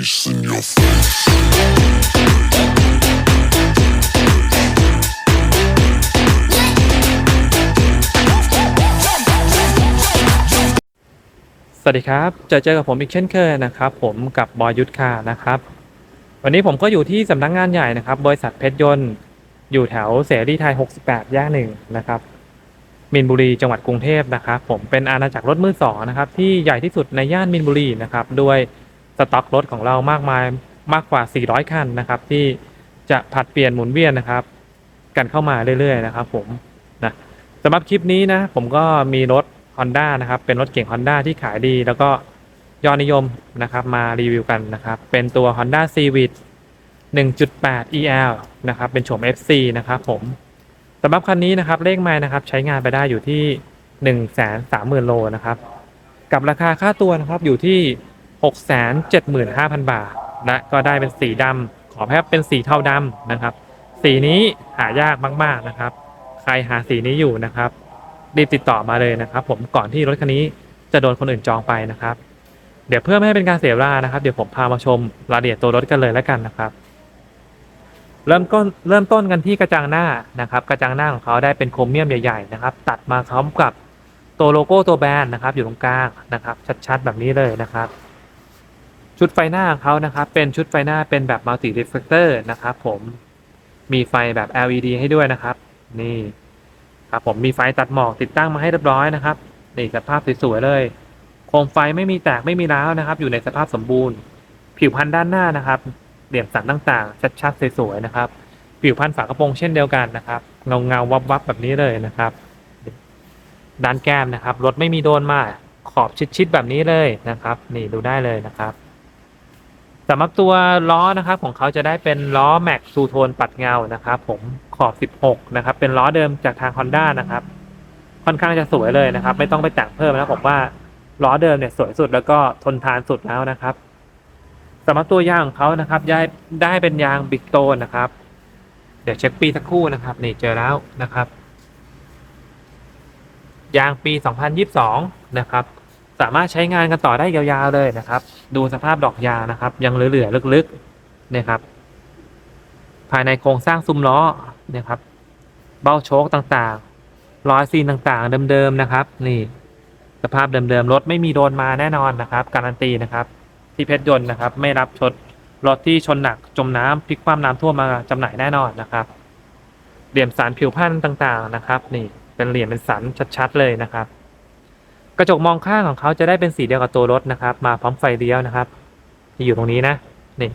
face in your face. สวัสดีครับเจอเจอกับผมอีกเช่นเคยนะครับ ผมกับบอยยุทธคานะครับ วันนี้ผมก็อยู่ที่สำนักงงานใหญ่นะครับ บริษัทเพชรยนต์ อยู่แถวเสรีไทย 68 ย่างหนึ่งนะครับมินบุรีจังหวัดกรุงเทพนะครับ ผมเป็นอาณาจักรรถมือสองนะครับ ที่ใหญ่ที่สุดในย่านมินบุรีนะครับ ด้วย สต็อกรถของเรามากมายมากกว่า 400 คันนะครับ ที่จะผัดเปลี่ยนหมุนเวียนนะครับ กันเข้ามาเรื่อยๆนะครับ ผมนะสำหรับคลิปนี้นะ ผมก็มีรถ Honda นะครับ เป็นรถเก่ง Honda ที่ขายดี แล้วก็ยอดนิยมนะครับ มารีวิวกันนะครับ เป็นตัว Honda Civic 1.8 EL นะครับ เป็นโฉม FC นะครับผมสำหรับคันนี้นะครับ เลขไม้นะครับ ใช้งานไปได้อยู่ที่ 1 3 0 0 0 0โลนะครับ กับราคาค่าตัวนะครับอยู่ที่ 675,000 บาท และก็ได้เป็นสีดำขอแพบเป็นสีเทาดำนะครับ สีนี้หายากมากๆนะครับ ใครหาสีนี้อยู่นะครับรีบติดต่อมาเลยนะครับ ผมก่อนที่รถคันนี้จะโดนคนอื่นจองไปนะครับ เดี๋ยวเพื่อไม่ให้เป็นการเสียเวลานะครับ เดี๋ยวผมพามาชมรายละเอียดตัวรถกันเลยแล้วกันนะครับ เริ่มต้นเริ่มต้นกันที่กระจังหน้านะครับ กระจังหน้าของเขาได้เป็นโครเมียมใหญ่ ๆ นะครับ ตัดมาพร้อมกับตัวโลโก้ตัวแบรนด์นะครับ อยู่ตรงกลางนะครับ ชัดๆแบบนี้เลยนะครับ ชุดไฟหน้าของเขานะครับ เป็นชุดไฟหน้าเป็นแบบมัลติ r ร f เฟ c เตอร์นะครับผมมีไฟแบบ LED ให้ด้วยนะครับ นี่ครับผมมีไฟตัดหมอกติดตั้งมาให้เรียบร้อยนะครับนี่สภาพสวยๆเลย โคมไฟไม่มีแตกไม่มีร้าวนะครับ อยู่ในสภาพสมบูรณ์ ผิวพันธุ์ด้านหน้านะครับ เหลี่ยมสันต่างๆ ชัดๆสวยๆนะครับ ผิวพันธุ์ฝากระโปรงเช่นเดียวกันนะครับ เงาเงาๆวับๆแบบนี้เลยนะครับ ด้านแก้มนะครับรถไม่มีโดนมาขอบชิดๆแบบนี้เลยนะครับ นี่ดูได้เลยนะครับ สำหรับตัวล้อนะครับของเขาจะได้เป็นล้อแม็กซูโทนปัดเงานะครับ ผมขอบ 16 นะครับ เป็นล้อเดิมจากทาง Honda นะครับ ค่อนข้างจะสวยเลยนะครับ ไม่ต้องไปแต่งเพิ่มนะผมว่าล้อเดิมเนี่ยสวยสุดแล้วก็ทนทานสุดแล้วนะครับสำหรับตัวยางของเขานะครับได้ได้เป็นยางบิ๊กโตนนะครับ เดี๋ยวเช็คปีสักครู่นะครับ นี่เจอแล้วนะครับ ยางปี 2022 นะครับ สามารถใช้งานกันต่อได้ยาวๆเลยนะครับ ดูสภาพดอกยานะครับ ยังเหลือๆลึกๆนะครับ ภายในโครงสร้างซุ้มล้อนะครับ เบ้าโชคต่างๆรอยซีนต่างๆ เดิมๆนะครับ นี่สภาพเดิมๆรถไม่มีโดนมาแน่นอนนะครับ การันตีนะครับ ที่เพชรยนต์นะครับ ไม่รับชดรถที่ชนหนักจมน้ำพลิกคว่ำน้ำท่วมมาจำหน่ายแน่นอนนะครับ เหลี่ยมสันผิวพันธุ์ต่างๆนะครับ นี่เป็นเหลี่ยมเป็นสันชัดๆเลยนะครับ กระจกมองข้างของเขาจะได้เป็นสีเดียวกับตัวรถนะครับ มาพร้อมไฟเลี้ยวนะครับที่อยู่ตรงนี้นะนี่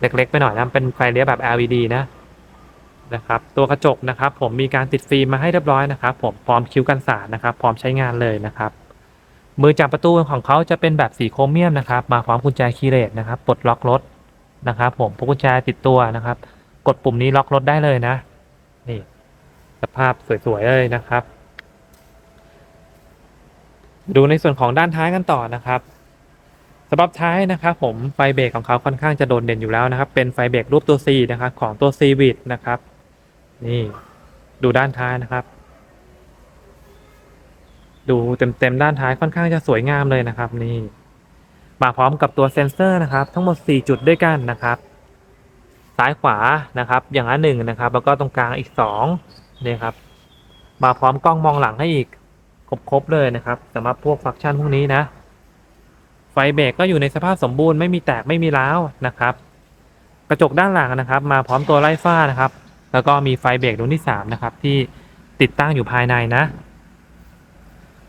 เล็กๆไปหน่อยนะเป็นไฟเลี้ยวแบบ LED นะนะครับตัวกระจกนะครับ ผมมีการติดฟิล์มมาให้เรียบร้อยนะครับ ผมพร้อมคิ้วกันสาดนะครับ พร้อมใช้งานเลยนะครับ มือจับประตูของเขาจะเป็นแบบสีโครเมียมนะครับ มาพร้อมกุญแจคีย์เลสนะครับปลดล็อกรถนะครับ ผมพกกุญแจติดตัวนะครับ กดปุ่มนี้ล็อกรถได้เลยนะ นี่สภาพสวยๆเลยนะครับ ดูในส่วนของด้านท้ายกันต่อนะครับสำหรับท้ายนะครับผมไฟเบรกของเขาค่อนข้างจะโดดเด่นอยู่แล้วนะครับ เป็นไฟเบรกรูปตัว C นะครับของตัว C v i t นะครับ นี่ดูด้านท้ายนะครับ ดูเต็มๆด้านท้ายค่อนข้างจะสวยงามเลยนะครับ นี่ มาพร้อมกับตัวเซ็นเซอร์นะครับ ทั้งหมด 4 จุดด้วยกันนะครับ ซ้ายขวานะครับ อย่างละหนึ่งนะครับ แล้วก็ตรงกลางอีก2นี่ครับ มาพร้อมกล้องมองหลังให้อีก ครบๆเลยนะครับสำหรับพวกฟังก์ชันพวกนี้นะ ไฟเบรกก็อยู่ในสภาพสมบูรณ์ไม่มีแตกไม่มีร้าวนะครับ กระจกด้านหลังนะครับ มาพร้อมตัวไล่ฟ้านะครับ แล้วก็มีไฟเบรกดวงที่3นะครับที่ติดตั้งอยู่ภายในนะ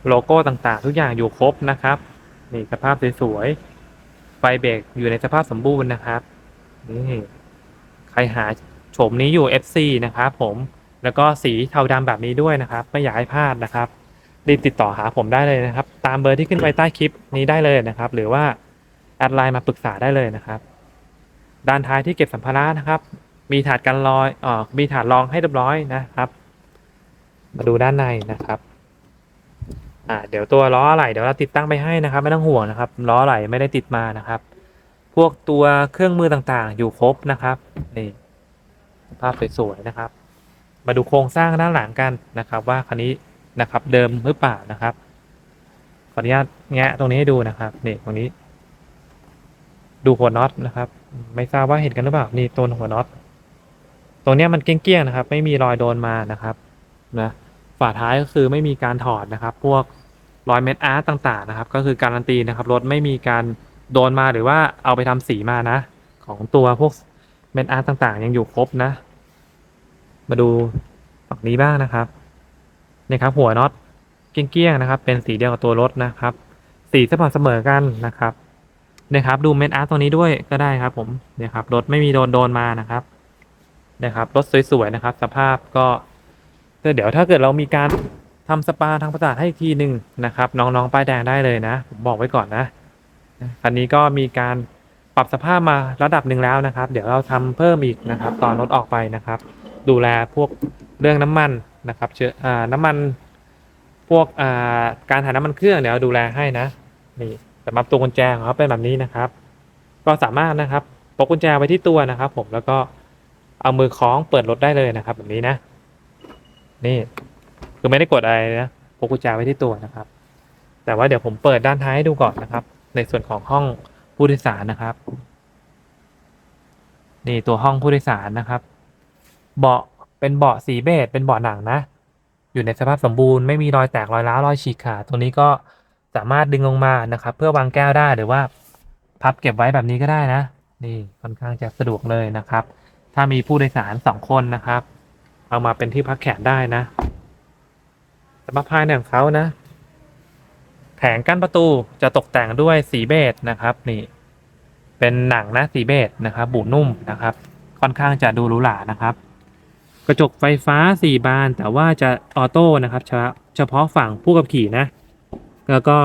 โลโก้ต่างๆ ทุกอย่างอยู่ครบนะครับนี่สภาพสวยๆไฟเบรกอยู่ในสภาพสมบูรณ์นะครับนี่ใครหาโฉมนี้อยู่ FC นะครับผมแล้วก็สีเทาดำแบบนี้ด้วยนะครับ ไม่อยากให้พลาดนะครับ รีบติดต่อหาผมได้เลยนะครับ ตามเบอร์ที่ขึ้นไว้ใต้คลิปนี้ได้เลยนะครับ หรือว่าแอดไลน์มาปรึกษาได้เลยนะครับ ด้านท้ายที่เก็บสัมภาระนะครับ มีถาดกันรอยอ๋อมีถาดรองให้เรียบร้อยนะครับ มาดูด้านในนะครับอ่าเดี๋ยวตัวล้ออะไหล่เดี๋ยวเราติดตั้งไปให้นะครับ ไม่ต้องห่วงนะครับ ล้ออะไหล่ไม่ได้ติดมานะครับ พวกตัวเครื่องมือต่างๆ อยู่ครบนะครับนี่ภาพสวยๆนะครับ มาดูโครงสร้างด้านหลังกันนะครับ ว่าคันนี้ นะครับ เดิมหรือเปล่านะครับขออนุญาตแงะตรงนี้ให้ดูนะครับนี่ตรงนี้ ดูหัวน็อตนะครับ ไม่ทราบว่าเห็นกันหรือเปล่านี่ตัวหัวน็อตตรงนี้มันเกี้ยงๆนะครับ ไม่มีรอยโดนมานะครับนะฝาท้ายก็คือไม่มีการถอดนะครับ พวกรอยเม็ดอาร์ตต่างๆนะครับ ก็คือการันตีนะครับรถไม่มีการโดนมาหรือว่าเอาไปทำสีมานะ ของตัวพวกเม็ดอาร์ตต่างๆ ยังอยู่ครบนะ มาดูฝั่งนี้บ้างนะครับ นี่ครับหัวน็อตเกี้ยงๆนะครับ เป็นสีเดียวกับตัวรถนะครับ สีสม่ำเสมอกันนะครับเนี่ยครับดูเม็ดอาร์ตตรงนี้ด้วยก็ได้ครับ ผมเนี่ยครับรถไม่มีโดนโดนมานะครับนะครับรถสวยๆนะครับ สภาพก็เดี๋ยวถ้าเกิดเรามีการทำสปาทางประสาทให้อีกทีหนึ่งนะครับ น้องๆป้ายแดงได้เลยนะผมบอกไว้ก่อนนะคันนี้ก็มีการปรับสภาพมาระดับหนึ่งแล้วนะครับ เดี๋ยวเราทำเพิ่มอีกนะครับ ตอนรถออกไปนะครับ ดูแลพวกเรื่องน้ำมัน นะครับเชื้ออ่าน้ำมันพวกอ่าการถ่ายน้ำมันเครื่องเดี๋ยวดูแลให้นะนี่สำหรับตัวกุญแจของเขาเป็นแบบนี้นะครับ ก็สามารถนะครับพกกุญแจไว้ที่ตัวนะครับ ผมแล้วก็เอามือคล้องเปิดรถได้เลยนะครับ แบบนี้นะ นี่คือไม่ได้กดอะไรนะพกกุญแจไว้ที่ตัวนะครับ แต่ว่าเดี๋ยวผมเปิดด้านท้ายให้ดูก่อนนะครับ ในส่วนของห้องผู้โดยสารนะครับ นี่ตัวห้องผู้โดยสารนะครับ เบาะ เป็นเบาะสีเบจเป็นเบาะหนังนะ อยู่ในสภาพสมบูรณ์ไม่มีรอยแตกรอยร้าวรอยฉีกขาดตรงนี้ก็สามารถดึงลงมานะครับ เพื่อวางแก้วได้หรือว่า พับเก็บไว้แบบนี้ก็ได้นะ นี่ค่อนข้างจะสะดวกเลยนะครับ ถ้ามีผู้โดยสารสองคนนะครับ เอามาเป็นที่พักแขนได้นะสำหรับภายในของเขานะแผงกั้นประตูจะตกแต่งด้วยสีเบจนะครับ นี่ เป็นหนังนะสีเบจนะครับ บูนุ่มนะครับ ค่อนข้างจะดูหรูหรานะครับ กระจกไฟฟ้า 4 บาน แต่ว่าจะออโต้นะครับเฉพาะฝั่งผู้ขับขี่นะ แล้วก็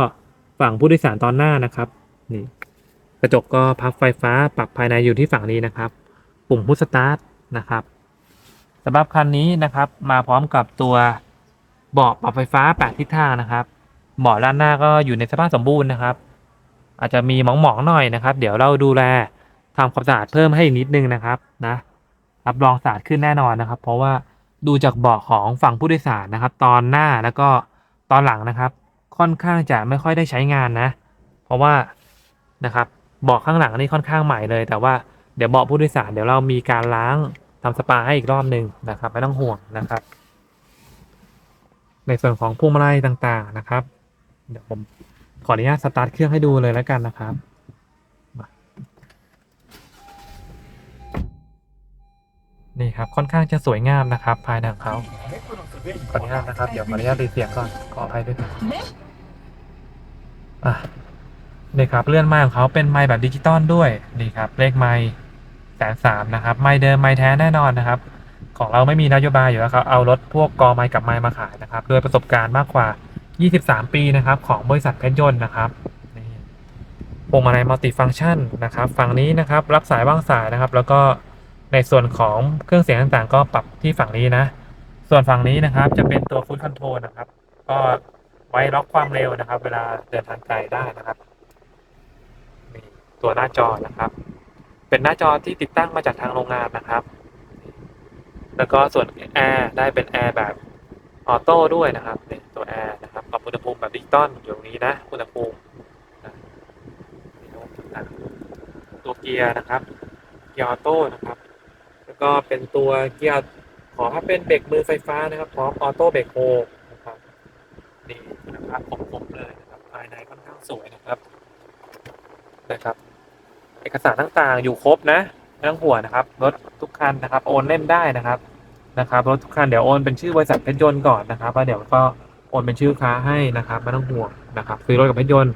ฝั่งผู้โดยสารตอนหน้านะครับนี่กระจกก็พับไฟฟ้าปรับภายในอยู่ที่ฝั่งนี้นะครับ ปุ่มพุชสตาร์ทนะครับสำหรับคันนี้นะครับมาพร้อมกับตัวเบาะปรับไฟฟ้า 8 ทิศทางนะครับเบาะด้านหน้าก็อยู่ในสภาพสมบูรณ์นะครับ อาจจะมีหมองๆหน่อยนะครับ เดี๋ยวเราดูแลทำความสะอาดเพิ่มให้อีกนิดนึงนะครับนะ รับรองสะอาดขึ้นแน่นอนนะครับ เพราะว่าดูจากเบาะของฝั่งผู้โดยสารนะครับ ตอนหน้าแล้วก็ตอนหลังนะครับ ค่อนข้างจะไม่ค่อยได้ใช้งานนะ เพราะว่านะครับเบาะข้างหลังนี่ค่อนข้างใหม่เลย แต่ว่าเดี๋ยวเบาะผู้โดยสารเดี๋ยวเรามีการล้างทำสปาให้อีกรอบหนึ่งนะครับ ไม่ต้องห่วงนะครับ ในส่วนของพวงมาลัยต่างๆนะครับ เดี๋ยวผมขออนุญาตสตาร์ทเครื่องให้ดูเลยแล้วกันนะครับ นี่ครับค่อนข้างจะสวยงามนะครับภายในของเขาขออนุญาตนะครับเดี๋ยวขออนุญาตรีเสียงก่อนขออภัยด้วยครับอะนี่ครับเลื่อนไม้ของเขาเป็นไม้แบบดิจิตอลด้วยนี่ครับเลขไม้แสนสามนะครับไม้เดิมไม้แท้แน่นอนนะครับ ของเราไม่มีนโยบายอยู่แล้วครับเอารถพวกกอไม้กับไม้มาขายนะครับโดยประสบการณ์มากกว่า 23 ปีนะครับของบริษัทเพชรยนต์นะครับนี่พวงมาลัยมัลติฟังก์ชันนะครับ ฝั่งนี้นะครับรับสายวางสายนะครับ แล้วก็ ในส่วนของเครื่องเสียงต่างๆ ก็ปรับที่ฝั่งนี้นะ ส่วนฝั่งนี้นะครับจะเป็นตัวฟุตคอนโทรลนะครับ ก็ไว้ล็อกความเร็วนะครับ เวลาเดินทางไกลได้นะครับนี่ตัวหน้าจอนะครับ เป็นหน้าจอที่ติดตั้งมาจากทางโรงงานนะครับ แล้วก็ส่วนแอร์ได้เป็นแอร์แบบออโต้ด้วยนะครับนี่ตัวแอร์นะครับปรับอุณหภูมิแบบดิจิตอลอยู่ตรงนี้นะอุณหภูมิตัวเกียร์นะครับเกียร์ออโต้นะครับ ก็เป็นตัวเกียร์ขอให้เป็นเบรกมือไฟฟ้านะครับพร้อมออโต้เบรกโฮนะครับนี่นะครับครบๆเลยนะครับภายในค่อนข้างสวยนะครับนะครับ เอกสารต่างๆ อยู่ครบนะไม่ต้องห่วงนะครับรถทุกคันนะครับ โอนเล่นได้นะครับนะครับรถทุกคันเดี๋ยวโอนเป็นชื่อบริษัทเพชรยนต์ก่อนนะครับแล้วเดี๋ยวก็โอนเป็นชื่อค้าให้นะครับไม่ต้องห่วงนะครับซื้อรถกับเพชรยนต์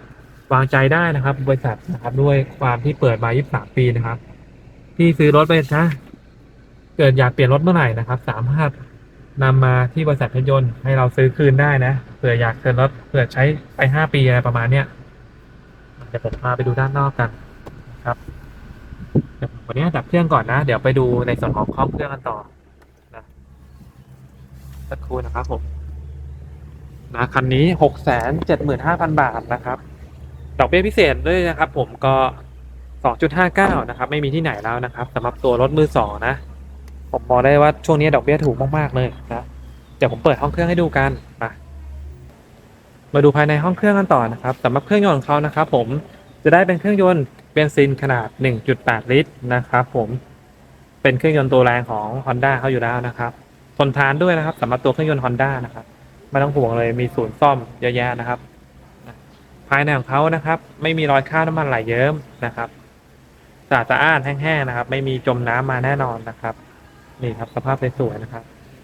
วางใจได้นะครับ บริษัทนะครับด้วยความที่เปิดมา 23 ปีนะครับ ที่ซื้อรถไปนะ เกิดอยากเปลี่ยนรถเมื่อไหร่นะครับ สามารถนำมาที่บริษัทเพยนต์ให้เราซื้อคืนได้นะเผื่ออยากเกินรถเผื่อใช้ไปห้าปีอะไรประมาณเนี้ยเดี๋ยวผมพาไปดูด้านนอกกันนะครับเดี๋ยววันนี้ดับเครื่องก่อนนะ เดี๋ยวไปดูในส่วนของครอบเครื่องกันต่อนะสักครู่นะครับผมนะคันนี้หกแสนเจ็ดหมื่นห้าพันบาทนะครับ ดอกเบี้ยพิเศษด้วยนะครับ ผมก็2.59นะครับ ไม่มีที่ไหนแล้วนะครับสำหรับตัวรถมือสองนะ ผมบอกได้ว่าช่วงนี้ดอกเบี้ยถูกมากๆเลยนะเดี๋ยวผมเปิดห้องเครื่องให้ดูกันมามาดูภายในห้องเครื่องกันต่อนะครับสำหรับเครื่องยนต์ของเขานะครับ ผมจะได้เป็นเครื่องยนต์เบนซินขนาด 1.8 ลิตรนะครับ ผมเป็นเครื่องยนต์ตัวแรงของ Honda เขาอยู่แล้วนะครับทนทานด้วยนะครับสำหรับตัวเครื่องยนต์ Honda นะครับไม่ต้องห่วงเลยมีศูนย์ซ่อมเยอะแยะนะครับ ภายในของเขานะครับ ไม่มีรอยคราบน้ำมันไหลเยิ้มนะครับสะอาดสะอ้านแห้งๆนะครับ ไม่มีจมน้ำมาแน่นอนนะครับ นี่ครับสภาพสวยๆนะครับ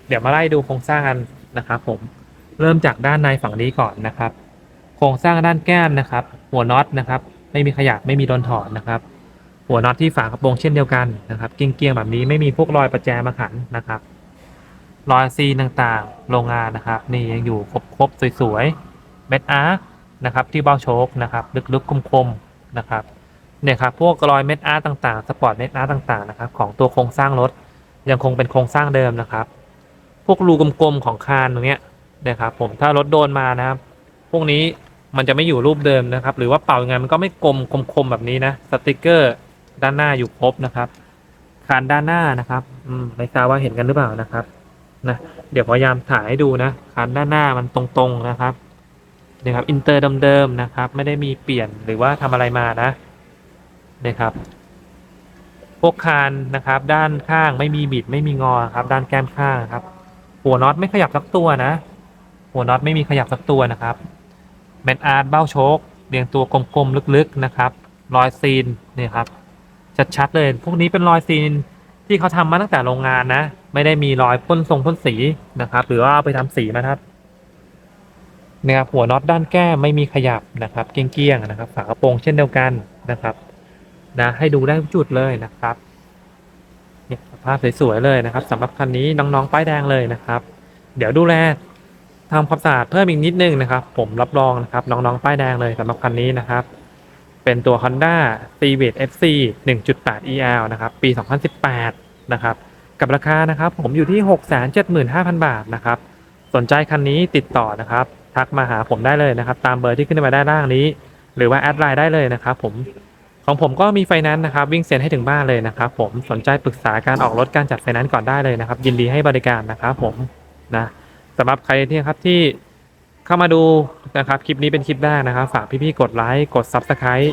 เดี๋ยวมาไล่ดูโครงสร้างกันนะครับผมเริ่มจากด้านในฝั่งนี้ก่อนนะครับ โครงสร้างด้านแก้มนะครับ หัวน็อตนะครับ ไม่มีขยับไม่มีโดนถอนนะครับ หัวน็อตที่ฝากระโปรงเช่นเดียวกันนะครับเกรียงๆแบบนี้ไม่มีพวกรอยประแจมาขันนะครับ รอยซีต่างๆ โรงงานนะครับ นี่ยังอยู่ครบๆสวยๆเม็ดอาร์คนะครับ ที่เบ้าโชคนะครับ ลึกๆคมๆนะครับเนี่ยครับพวกรอยเม็ดอาร์ต่างๆ สปอร์ตเม็ดอาร์ต่างๆนะครับ ของตัวโครงสร้างรถ ยังคงเป็นโครงสร้างเดิมนะครับ พวกรูกลมๆของคานตรงเนี้ยนะครับผมถ้ารถโดนมานะครับ พวกนี้มันจะไม่อยู่รูปเดิมนะครับ หรือว่าเป่ายังไงมันก็ไม่กลมคมๆแบบนี้นะสติกเกอร์ด้านหน้าอยู่ครบนะครับคานด้านหน้านะครับอืมไม่ทราบว่าเห็นกันหรือเปล่านะครับนะเดี๋ยวพยายามถ่ายให้ดูนะคันด้านหน้ามันตรงๆนะครับนี่ครับอินเตอร์เดิมๆนะครับ ไม่ได้มีเปลี่ยนหรือว่าทำอะไรมานะนี่ครับ พวกคานนะครับ ด้านข้างไม่มีบิดไม่มีงอครับ ด้านแก้มข้างครับ หัวน็อตไม่ขยับสักตัวนะ หัวน็อตไม่มีขยับสักตัวนะครับแมนอาร์ตเบ้าโชคเรียงตัวกลมๆลึกๆนะครับ รอยซีนนี่ครับ ชัดๆเลย พวกนี้เป็นรอยซีนที่เขาทำมาตั้งแต่โรงงานนะ ไม่ได้มีรอยพ่นทรงพ่นสีนะครับ หรือว่าไปทำสีมาครับนะครับหัวน็อตด้านแก้มไม่มีขยับนะครับ เกี้ยงๆนะครับ ฝากระโปรงเช่นเดียวกันนะครับ นะ ให้ดูได้ทุกจุดเลยนะครับเนี่ยสภาพสวยๆเลยนะครับสำหรับคันนี้น้องๆป้ายแดงเลยนะครับ เดี๋ยวดูแลทำความสะอาดเพิ่มอีกนิดนึงนะครับ ผมรับรองนะครับน้องๆป้ายแดงเลยสำหรับคันนี้นะครับ เป็นตัว Honda Civic FC 1.8 EL นะครับ ปี 2018 นะครับ กับราคานะครับ ผมอยู่ที่ 675,000 บาทนะครับ สนใจคันนี้ติดต่อนะครับ ทักมาหาผมได้เลยนะครับ ตามเบอร์ที่ขึ้นมาด้านล่างนี้ หรือว่าแอดไลน์ได้เลยนะครับ ผม ของผมก็มีไฟแนนซ์นะครับวิ่งเซ็นให้ถึงบ้านเลยนะครับผมสนใจปรึกษาการออกรถการจัดไฟแนนซ์ก่อนได้เลยนะครับ ยินดีให้บริการนะครับผมนะสำหรับใครที่ครับที่เข้ามาดูนะครับคลิปนี้เป็นคลิปแรกนะครับ ฝากพี่ๆกดไลค์กด Subscribe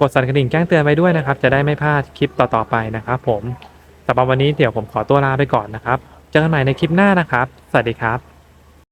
กดสั่นกระดิ่งแจ้งเตือนไว้ด้วยนะครับ จะได้ไม่พลาดคลิปต่อๆไปนะครับ ผมสำหรับวันนี้เดี๋ยวผมขอตัวลาไปก่อนนะครับ เจอกันใหม่ในคลิปหน้านะครับ สวัสดีครับ